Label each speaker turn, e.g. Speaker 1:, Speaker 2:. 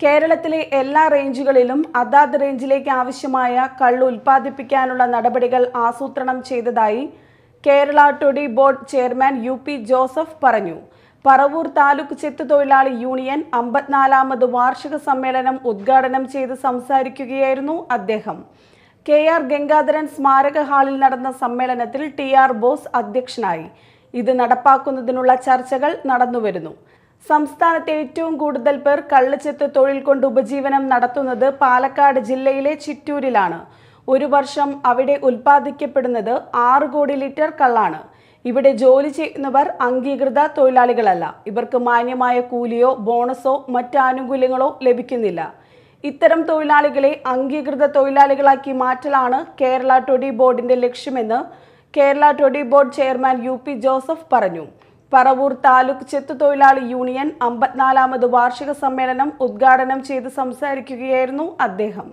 Speaker 1: കേരളത്തിലെ എല്ലാ റേഞ്ചുകളിലും അതാത് റേഞ്ചിലേക്ക് ആവശ്യമായ കള്ള് ഉൽപ്പാദിപ്പിക്കാനുള്ള നടപടികൾ ആസൂത്രണം ചെയ്തതായി Kerala toddy board chairman U P Joseph പറഞ്ഞു. പറവൂർ താലൂക്ക് ചെത്ത് തൊഴിലാളി യൂണിയൻ അമ്പത്തിനാലാമത് വാർഷിക സമ്മേളനം ഉദ്ഘാടനം ചെയ്ത് സംസാരിക്കുകയായിരുന്നു അദ്ദേഹം. കെ ആർ ഗംഗാധരൻ സ്മാരക ഹാളിൽ നടന്ന സമ്മേളനത്തിൽ ടി ആർ ബോസ് അധ്യക്ഷനായി. ഇത് നടപ്പാക്കുന്നതിനുള്ള ചർച്ചകൾ നടന്നുവരുന്നു. സംസ്ഥാനത്തെ ഏറ്റവും കൂടുതൽ പേർ കള്ളിച്ചെത്ത് തൊഴിൽ കൊണ്ട് ഉപജീവനം നടത്തുന്നത് പാലക്കാട് ജില്ലയിലെ ചിറ്റൂരിലാണ്. ഒരു വർഷം അവിടെ ഉൽപ്പാദിക്കപ്പെടുന്നത് ആറ് കോടി ലിറ്റർ കള്ളാണ്. ഇവിടെ ജോലി ചെയ്യുന്നവർ അംഗീകൃത തൊഴിലാളികളല്ല. ഇവർക്ക് മാന്യമായ കൂലിയോ ബോണസോ മറ്റ് ആനുകൂല്യങ്ങളോ ലഭിക്കുന്നില്ല. ഇത്തരം തൊഴിലാളികളെ അംഗീകൃത തൊഴിലാളികളാക്കി മാറ്റലാണ് കേരള ടൊഡി ബോർഡിന്റെ ലക്ഷ്യമെന്ന് Kerala toddy board chairman U P Joseph പറഞ്ഞു. പറവൂർ താലൂക്ക് ചെത്തു തൊഴിലാളി യൂണിയൻ അമ്പത്തിനാലാമത് വാർഷിക സമ്മേളനം ഉദ്ഘാടനം ചെയ്ത് സംസാരിക്കുകയായിരുന്നു അദ്ദേഹം.